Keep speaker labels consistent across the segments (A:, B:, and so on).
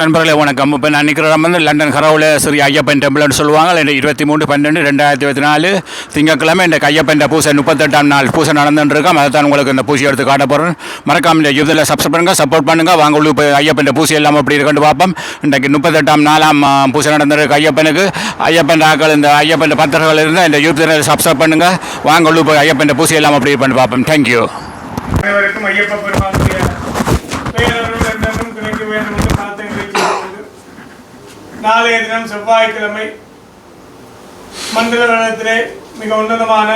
A: நண்பர்களே வணக்கம். இப்போ நான் நிற்கிற இடம் வந்து லண்டன் ஹரவுல ஸ்ரீ ஐயப்பன் டெம்பிள்னு சொல்லுவாங்க இந்த இருபத்தி மூணு பன்னெண்டு ரெண்டாயிரத்தி இருபத்தி நாலு. திங்கட்கிழமை இந்த ஐயப்பன் பூசை முப்பத்தெட்டாம் நாள் பூசை நடந்துட்டு இருக்கோம் அதை தான் உங்களுக்கு இந்த பூசி எடுத்து காட்ட போகிறேன் மறக்காம இந்த யூத்தில் சப்ஸ்கிரைப் பண்ணுங்கள் சப்போர்ட் பண்ணுங்கள் வாங்க உள்ள இப்போ ஐயப்பன் பூசி எல்லாம் எப்படி இருக்குன்னு பார்ப்போம். இன்றைக்கு முப்பத்தெட்டாம் நாளாம் பூசை நடந்துருக்கு ஐயப்பனுக்கு. ஐயப்பன் ஆக்கள் இந்த ஐயப்பன் பத்திரங்கள் இருந்தால் இந்த யூத்தில் சப்ஸ்கிரைப் பண்ணுங்க. வாங்க உள்ள இப்போ ஐயப்பன் பூசி எல்லாம் எப்படி பண்ணி பார்ப்போம். தேங்க்யூ
B: அனைவருக்கும் ஐயப்ப பேரருள் என்றென்றும் கிடைக்க வேண்டும் என்று பிரார்த்தனை செய்து நாளைய தினம் செவ்வாய்க்கிழமை மண்டல வருடத்திலே மிக உன்னதமான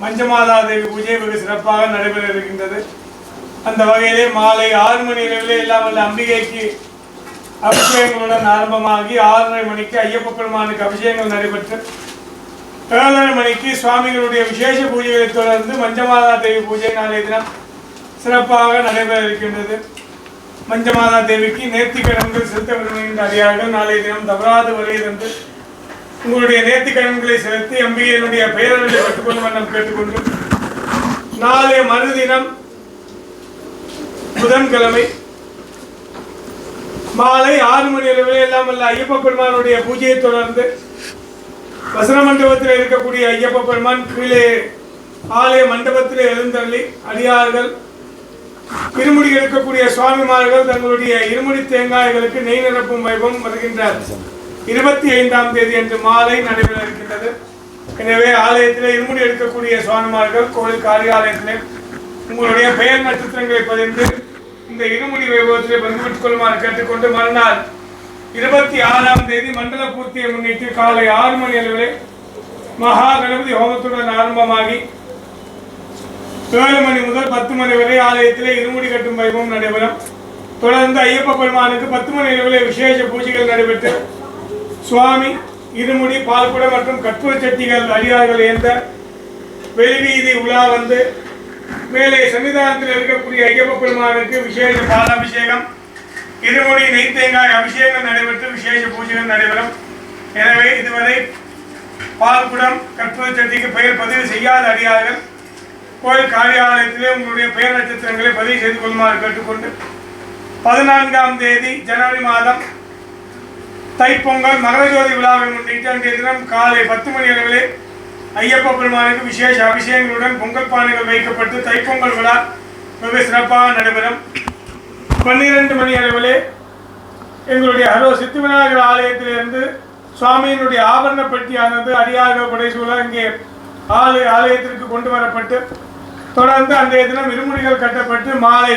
B: மஞ்சமாதா தேவி பூஜை வெகு சிறப்பாக நடைபெற இருக்கின்றது அந்த வகையிலே மாலை ஆறு மணி அளவிலே இல்லாமல் அம்பிகைக்கு அபிஷேகங்களுடன் ஆரம்பமாகி ஆறரை மணிக்கு ஐயப்ப பெருமானுக்கு அபிஷேகங்கள் நடைபெற்று ஏழரை மணிக்கு சுவாமிகளுடைய விசேஷ பூஜைகளை தொடர்ந்து மஞ்சமாதா தேவி பூஜை நாளைய தினம் சிறப்பாக நடைபெற இருக்கின்றது மஞ்சமாதா தேவிக்கு நேர்த்திக்கடன்கள் செலுத்த விரும்புகின்ற நாளைய தினம் தவறாது வருகிறது உங்களுடைய நேர்த்திக்கடன்களை செலுத்தி அம்பிகையினுடைய பெயரலை பெற்றுக்கொண்டு வண்ணம் கேட்டுக்கொண்டு நாளைய மறுதினம் புதன்கிழமை மாலை ஆறு மணி அளவில் எல்லாம் அல்ல ஐயப்ப பெருமானுடைய பூஜையை தொடர்ந்து வசன மண்டபத்தில் இருக்கக்கூடிய ஐயப்ப பெருமான் கீழே ஆலய மண்டபத்தில் எழுந்தள்ளி அடியார்கள் இருமுடி எடுக்கக்கூடிய சுவாமிமார்கள் தங்களுடைய இருமுடி தேங்காய்களுக்கு நெய் நிரப்பும் வைபம் வருகின்றார். இருபத்தி ஐந்தாம் தேதி அன்று மாலை நடைபெற இருக்கின்றது. எனவே ஆலயத்தில் இருமுடி எடுக்கக்கூடிய சுவாமிமார்கள் கோவில் காரியாலயத்திலே உங்களுடைய பெயர் நட்சத்திரங்களை பதிந்து இந்த இருமுடி வைபவத்திலே பங்கு பெற்றுக் கொள்ளுமாறு கேட்டுக்கொண்டு மறுநாள் இருபத்தி ஆறாம் தேதி மண்டல பூர்த்தியை முன்னிட்டு காலை ஆறு மணி அளவில் மகா கணபதி ஹோமத்துடன் ஆரம்பமாகி ஏழு மணி முதல் பத்து மணி வரை ஆலயத்திலே இருமுடி கட்டும் வைபவம் நடைபெறும். தொடர்ந்து ஐயப்ப பெருமானுக்கு பத்து மணி அளவில் விசேஷ பூஜைகள் நடைபெற்று சுவாமி இருமுடி பால்குடம் மற்றும் கற்பூர சட்டிகள் அடியார்கள் ஏந்த வெளிவீதி உலா வந்து மேலே சன்னிதானத்தில் இருக்கக்கூடிய ஐயப்ப பெருமானுக்கு விசேஷ பாலாபிஷேகம் இருமுடி நெய்த்தேங்காய் அபிஷேகம் நடைபெற்று விசேஷ பூஜைகள் நடைபெறும். எனவே இதுவரை பால்குடம் கற்பூர சட்டிக்கு பெயர் பதிவு செய்யாத அடியார்கள் கோயில் காரியாலயத்திலே உங்களுடைய பெயர் நட்சத்திரங்களை பதிவு செய்து கொள்ளுமாறு கேட்டுக்கொண்டு பதினான்காம் தேதி ஜனவரி மாதம் தைப்பொங்கல் மகரஜோதி விழாவை முன்னிட்டு அன்றைய தினம் காலை பத்து மணி அளவிலே ஐயப்ப பெருமானுக்கு விசேஷ அபிஷேகங்களுடன் பொங்கல் பானைகள் வைக்கப்பட்டு தைப்பொங்கல் விழா மிக சிறப்பாக நடைபெறும். பன்னிரண்டு மணி அளவிலே எங்களுடைய ஹலோ சித்திவிநாயகர் ஆலயத்திலிருந்து சுவாமியினுடைய ஆபரண பெட்டியானது அடியாக படைசூழ இங்கே ஆலய ஆலயத்திற்கு கொண்டு வரப்பட்டு தொடர்ந்து அன்றைய தினம் இருமுடிகள் கட்டப்பட்டு மாலை.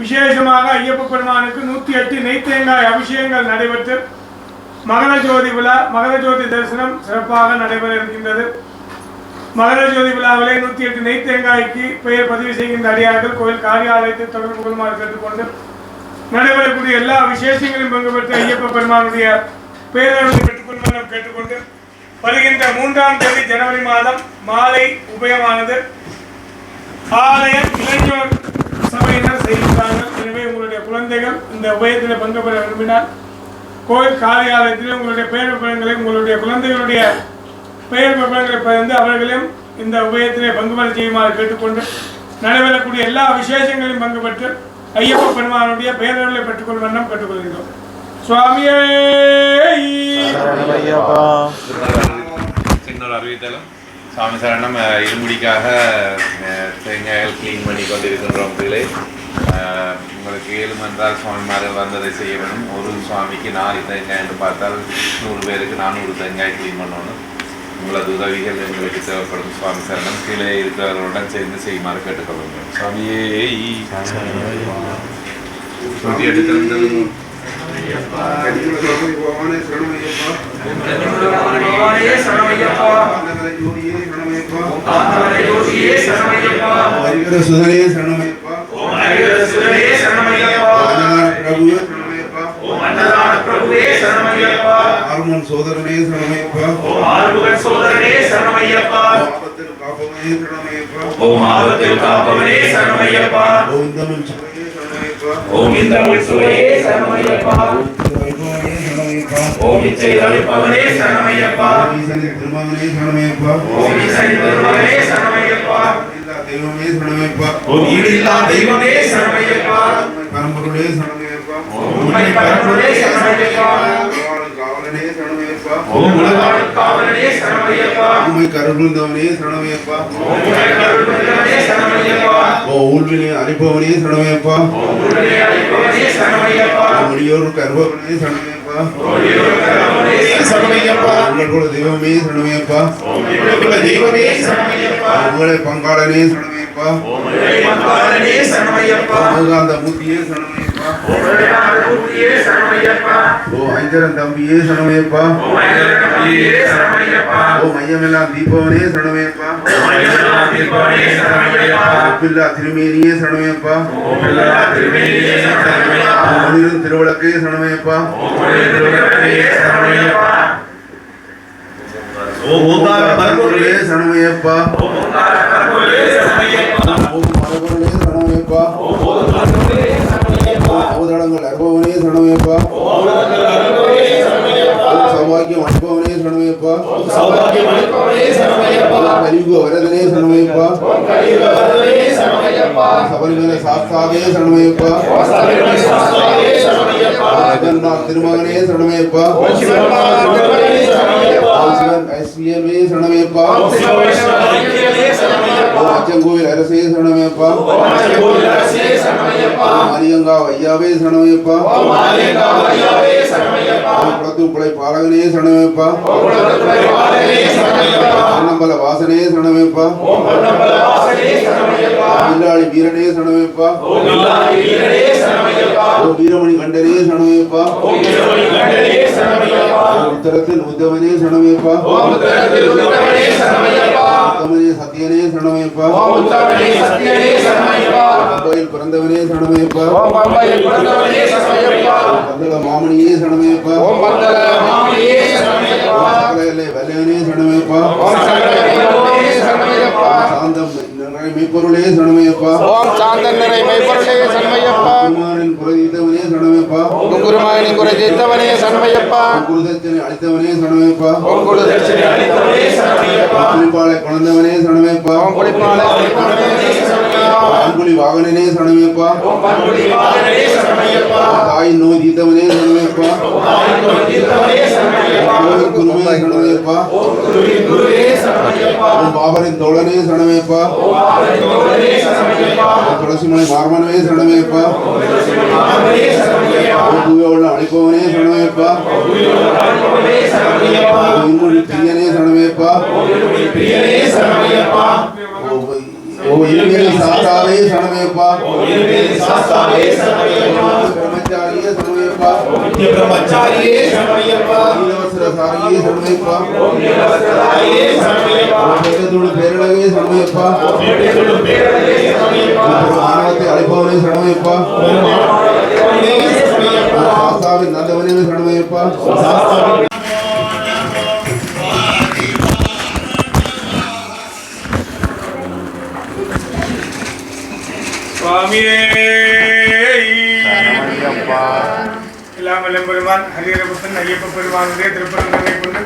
B: விசேஷமாக ஐயப்ப பெருமானுக்கு நூற்றி எட்டு நெய்த்தேங்காய் அபிஷேகங்கள் நடைபெற்று மகர ஜோதி விழா மகர ஜோதி தரிசனம் சிறப்பாக நடைபெற இருக்கின்றது. மகர ஜோதி விழாவிலே நூற்றி எட்டு நெய்த்தேங்காய்க்கு பெயர் பதிவு செய்கின்ற அடியார்கள் கோயில் காரியாலயத்தை தொடர்பு கொள்ளுமாறு கேட்டுக்கொண்டு நடைபெறக்கூடிய எல்லா விசேஷங்களையும் பங்கு பெற்ற ஐயப்ப பெருமானுடைய பேரருளை பெற்றுக்கொள்ளுமாறு கேட்டுக்கொண்டு வருகின்ற மூன்றாம் தேதி ஜனவரி மாதம் மாலை உபயமானது. ஆலய இளைஞர் சபையினர் செய்கிறார்கள் எனவே உங்களுடைய குழந்தைகள் இந்த உபயத்தில் பங்கு பெற விரும்பினால் கோயில் காரியாலயத்தில் உங்களுடைய பெயர் விவரங்களை உங்களுடைய குழந்தைகளுடைய பெயர் விவரங்களை பகிர்ந்து அவர்களையும் இந்த உபயத்திலே பங்கு பெற செய்யுமாறு கேட்டுக்கொண்டு நடைபெறக்கூடிய எல்லா விசேஷங்களையும் பங்கு பெற்று ஐயப்ப பெருமானுடைய பெயர்களை பெற்றுக்கொள்ளும் வண்ணம் கேட்டுக்கொள்கிறோம். சுவாமியே!
C: அறிவித்தலும். சாமி சரணம் இருமுடிக்காக தேங்காய்கள் க்ளீன் பண்ணி கொண்டிருக்கின்றோம் கீழே அஹ், உங்களுக்கு ஏழு என்றால் சுவாமிமார்கள் வந்ததை செய்ய வேணும் ஒரு சுவாமிக்கு நாலு தேங்காய் என்று பார்த்தால் நூறு பேருக்கு நானூறு தேங்காய் க்ளீன் பண்ணணும். உங்களது உதவிகள் எங்களுக்கு தேவைப்படும். சுவாமி சரணம் கீழே இருக்கிறவர்களுடன் சேர்ந்து செய்யுமாறு கேட்டுக்கொள்ளுங்கள் சுவாமியே.
D: சுதனே சரணமையப்பா பிரபுவே சரணமையப்பா. ஆர்மன் சோதரனே சரணமையப்பா ஆபத்தில் காப்பவனே சரணமையப்பா.
E: ஓம் ஆபத்தில் காப்பவனே சரணமையப்பா
D: சரணமையப்பா
E: ஓம் இந்த சுவையே சரணமையப்பா. ஓம் இச்சை அளிப்பவனே சரணமையப்பா.
D: ஈசனின் திருமகனே சரணமையப்பா.
E: ஓம் இசை பெருமகனே
D: தெய்வமே
E: ஈடில்லா தெய்வமே
D: பரம்பொருளே
E: பரம்பொருளே
D: காவலனே சரணமையப்பா
E: ஓம் உலகாளும் காவலனே சரணமையப்பா.
D: உம்மை கருள்ந்தவனே சரணமையப்பா.
E: உம்மை கருணையுள்ளவனே சரணமையப்பா.
D: ஓ ஊழ்வினை அளிப்பவனே சரணமையப்பா.
E: ஓம் அளிப்பவனே சரணமையப்பா.
D: சரணமையப்பா.
E: சரணமையப்பா.
D: உங்கள் குல தெய்வமே சரணமையப்பா.
E: ஓம் எங்களுக்குள்ள தெய்வமே சரணமையப்பா.
D: உங்களை பங்காளனே சரணமையப்பா.
E: ஓம்
D: முகாந்த மூர்த்தியே சரணமையப்பா. ஓ ஐந்தரன் தம்பியே சரணமையப்பா. ஓ மையமெல்லாம் தீபவனே சரணமையப்பா. ஒப்பில்லா திருமேனியே சரணமையப்பா. மனிதன் திருவிளக்கே சரணமையப்பா. பரம்பொருளே. சரணமையப்பா.
E: ஓம் சரணமையப்பா.
D: ஓம் அச்சங்கோவில் அரசே சரணமையப்பா.
E: ஓம் அச்சகோவில் அரசே சரணமையப்பா.
D: ஓம் அரியங்கா ஐயாவே சரணமையப்பா.
E: ஓம் ஆரியங்கா ஐயாவே சரணமையப்பா.
D: பாலகனே சரணமேப்பா
E: ஓம் குலத்துறை வாழனே சரணமையப்பா
D: அன்னம்பல வாசனே சரணமையப்பா
E: ஓம் பொன்னம்பல வாசனே சரணமையப்பா
D: வில்லாளி வீரனே சரணமையப்பா
E: ஓம் வில்லாதி வீரனே சரணமையப்பா
D: ஓம் வீரமணி கண்டனே சரணமையப்பா
E: ஓம் வீரமணி கண்டனே சரணமையப்பா
D: ஓம் உத்தரத்தில் உத்தவனே சரணமையப்பா
E: ஓம் உத்தரத்தில் உத்தமனே சரணமையப்பா
D: உத்தமனே சத்தியனே சரணமையப்பா
E: ஓம் உத்தமனே ஓ வீரமணி
D: பம்பையில் பிறந்தவனே உத்தரத்தில்
E: உத்தவனே பம்பையில் உத்தமனே சத்தியனே
D: பந்தள மாமணியே பிறந்தவனே
E: ஓம் பந்தல மாமணியே சரணமையப்பா.
D: சகலையிலே வல்லவனே சரணமையப்பா. சாந்தம் நிறை மெய்ப்பொருளே சரணமையப்பா.
F: ஓம் சாந்தன் நிறை மெய்ப்பொருளே சண்மையப்பா
D: குமாரின் குறைதீத்தவனே சரணமையப்பா.
F: குங்குருமாயனின் குறை ஜெயித்தவனே சண்மையப்பா
D: குருதச்சனை அளித்தவனே சரணமையப்பா.
F: ஓம்
E: தட்சிணை அளித்தவனே சரணமையப்பா.
D: புலிப்பாலை குழந்தவனே சரணமையப்பா.
F: ஓம் குளிப்பாலை
E: பரமனே சரணமையப்பா.
D: அன்புலி வாகனனே சரணமையப்பா
E: பண்புலி
D: தாயின் நோய்
E: தீர்த்தவனே சரணமையப்பா குருவே சரணமையப்பா
D: பாபரின் தோழனே சரணமையப்பா துளசிமலை மார்மனவே சரணமையப்பா தூயோள்ள அளிப்பவனே சரணமையப்பா பிரியனே சரணமையப்பா
E: ஓம் பிரியனே சரணமையப்பா
D: ஓம் ஓம் இருவேலி சாத்தாவே சரணமையப்பா
E: ஓம் இருவேலி சாஸ்தாவே சரணமையப்பா
D: பிரம்மச்சாரியே சரணமையப்பா
E: நித்ய பிரம்மச்சாரியே சரணமையப்பா
D: நீலவசர சாரியே
E: ஓம் நீலவஸ்திரதாரியே சரணமையப்பா
D: ஓம் பெற்றதோடு பேரழகே சரணமையப்பா
E: பேட்டைக்குள்ளும் பேரழகே சரணமையப்பா
D: ஓம் ஆணவத்தை அளிப்பவனே சரணமையப்பா ஓம் சாஸ்தாவின் நல்லவனே சரணமையப்பா
E: சாஸ்தாவின்
B: சுவாமியே. எல்லாம் பெருமான் ஹரியர புத்தன் ஐயப்ப பெருமானுடைய திருப்பரங்களை கொண்டு.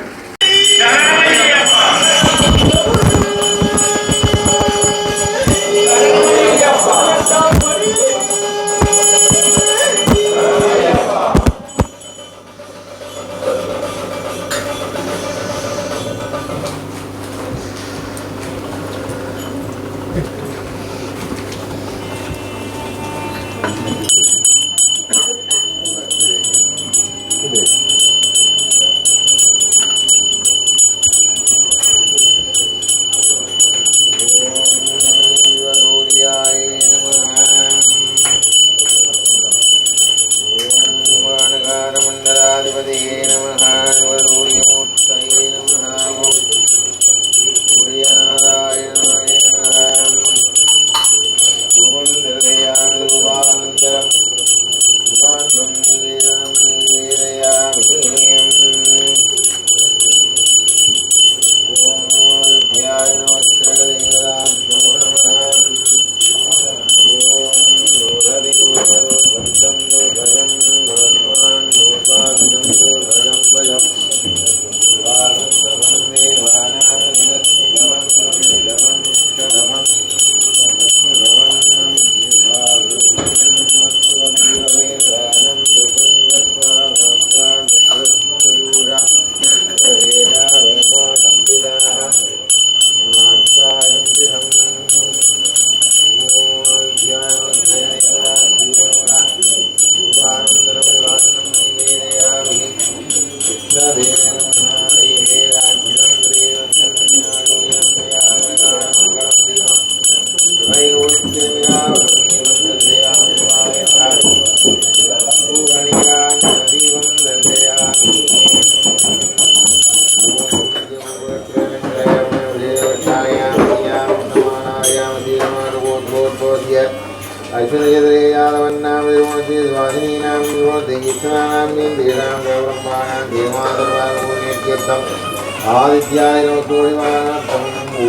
F: ആദിത്യായ നോക്കോളിമാനാർത്ഥം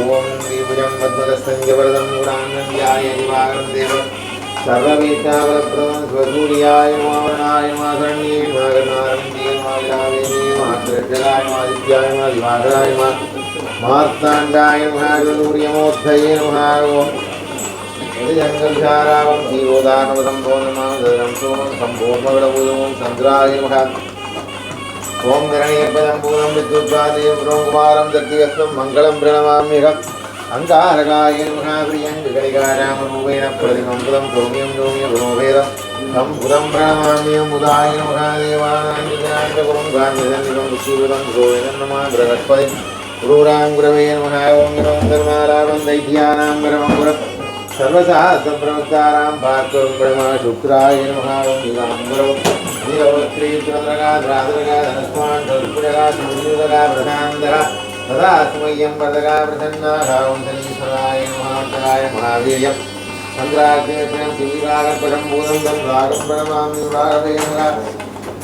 F: ഓം ശ്രീപുരം പത്മകസ്തഞ്ചവരതം ഗുണാനന്ദ്യായ ദിവാകരം സ്വസൂര്യായ ஓம் கரணியப்பதம் பூனம் வித்யுத்பாதியம் ரோங்குமாரம் தத்தியஸ்வம் மங்களம் பிரணமாமிகம் அங்காரகாய மகாபிரியன் விகடிகாராமரூபேண பிரதிமங்குலம் கோமியம் நோமிய குணோபேதம். தம் புதம் பிரணமாமியம் உதாய மகாதேவானாந்திகாந்தகுலம் காந்திதன்னிகம் ரிஷிபுதம் கோவிதம் நமா பிரகட்பதி குரூராங்குரவே நம ஓம் நமம் தர்மாராமம் தைத்தியானாம் பிரமங்குரம். சர்வசாஸ்திர பிரவக்தாராம் பார்க்கவம் பிரமா சுக்ராய நம ஓம் இதாம் குரவம் चन्द्रगा धनस्मान् धनुष्पुरगा सुमृदगा प्रधान्दः तदा स्मय्यं वरदगा प्रसन्नाः ओं शनीश्वराय नमः अन्तराय महावीर्यं चन्द्राग्नेयं शिवीरागपदं भूतं तं रागं प्रणमामि रागवेणः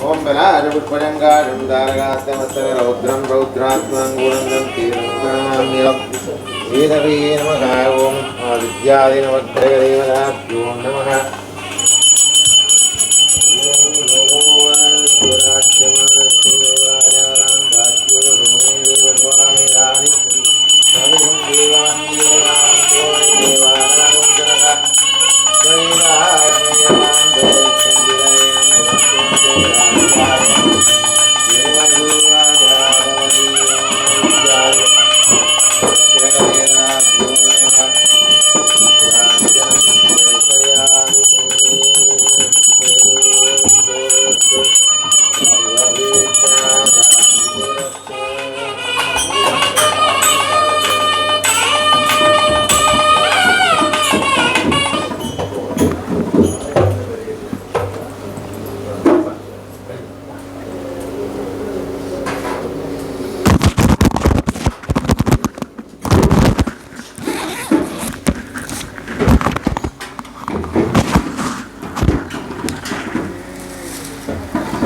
F: ओं बलारपुष्पजङ्गारं दारगास्तमस्तकरौद्रं रौद्रात्मां गुणन्दं तीरं प्रणमाम्यहम् वेदवे नमः ॐ आदित्यादिनवग्रहदेवताभ्यो नमः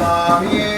F: சத்தியமாய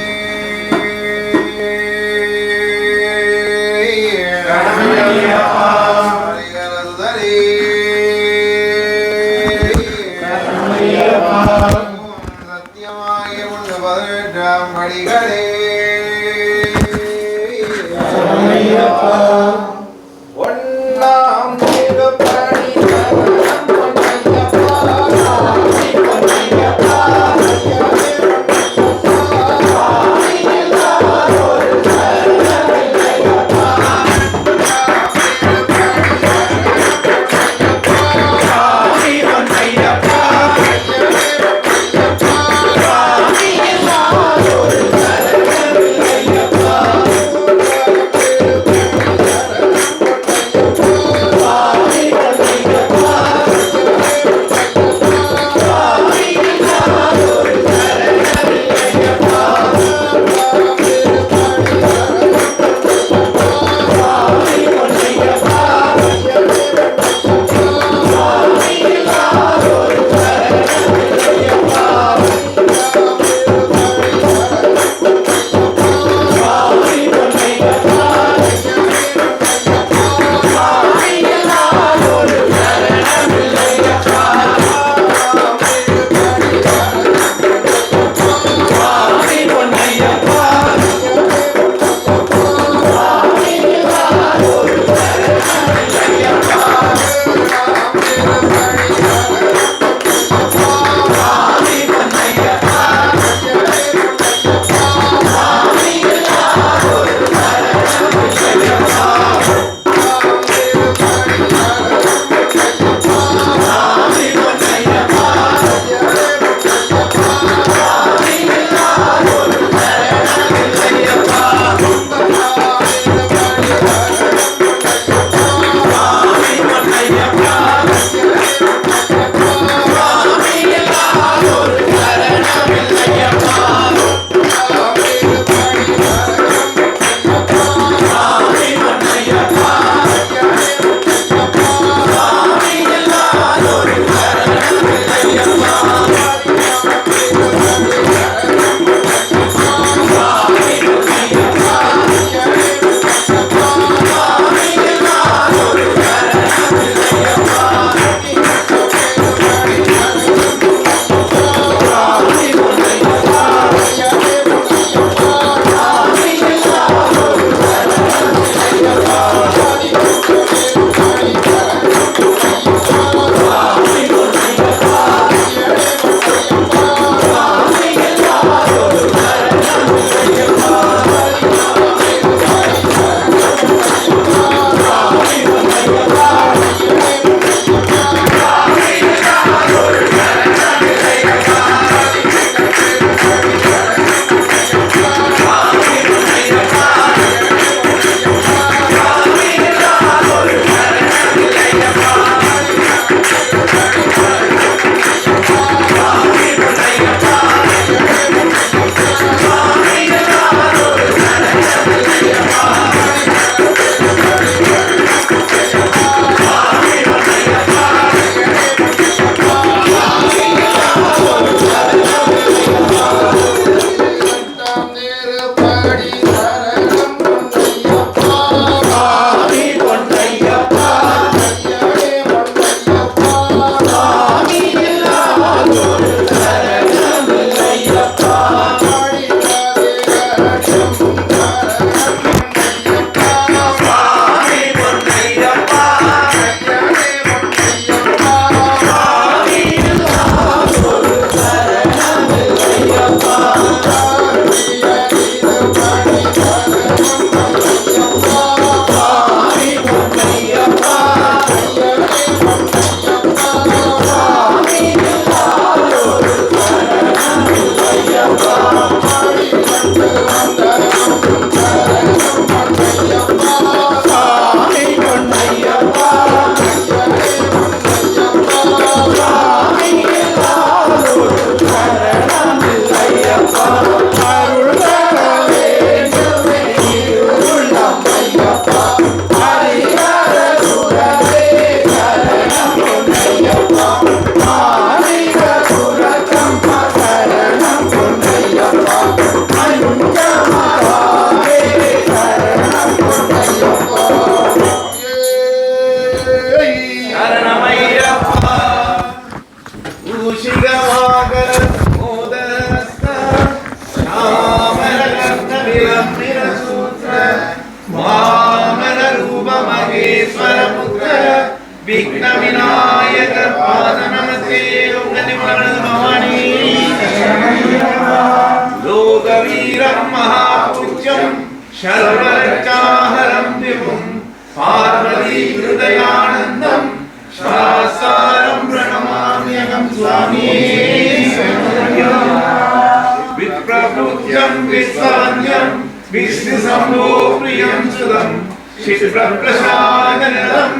E: വിഷ്ണുസംഭോ പ്രിയം സുതം ക്ഷിപ്രപ്രസാദനദം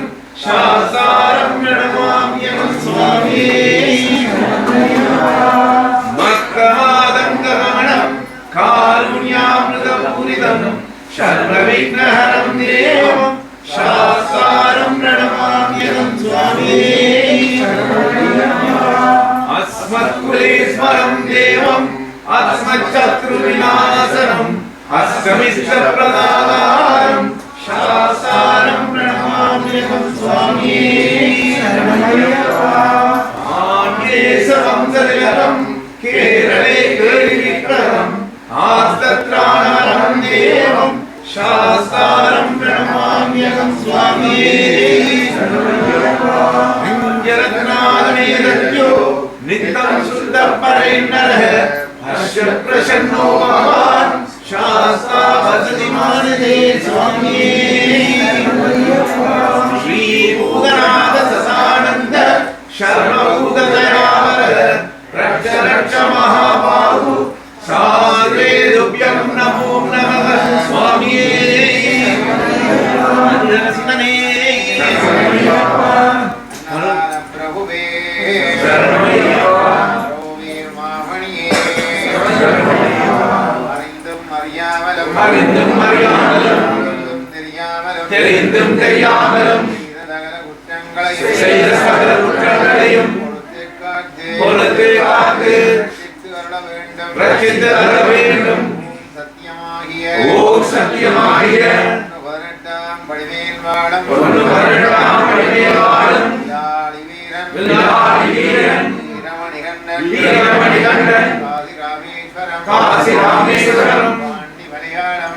E: ശാസാരമ്യണമാമ്യം സ്വാമിയേ മക്രമാദംഗമണം കാരുണ്യാമൃതപൂരിതം ശർവവിഘ്നഹരം ദേവം ശാസാരം പ്രണമാമ്യം സ്വാമിയേ അസ്മത്കുലേ സ്മരം ദേവം അസ്മച്ചത്രുവിനാശനം अष्टमिष्टप्रदातारं शास्तारं प्रणमाम्यहं स्वामी आन्येशवंसरयरं केरले केलिविक्रहम् आस्तत्राणारं देवं शास्तारं प्रणमाम्यहं शास्ता वसति मानसे स्वामी श्रीभूतनाथ ससानन्द शर्मभूतदयावर रक्ष रक्ष महाबाहु सार्वेदुभ्यं नमो नमः स्वामी
F: அறியாமலும்
E: அறிந்தும் அறியாமலும்
F: தெரிந்தும் தெரியாமலும்
E: தெரியாமலும்
F: செய்த சகல குற்றங்களையும் பொறுத்து காத்து ரட்சித்து அருள வேண்டும்.
E: வேண்டும்.
F: சத்தியமாகிய பதினெட்டாம்
E: ஒன்று
F: வீரன்.
E: வீரன்.
F: வீரமணிகண்டன்.
E: வீரமணிகண்டன்.
F: ராமேஸ்வரம்
E: காசி ராமேஸ்வரம்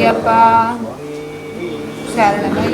E: சரணமையப்பா
G: சரணமையப்பா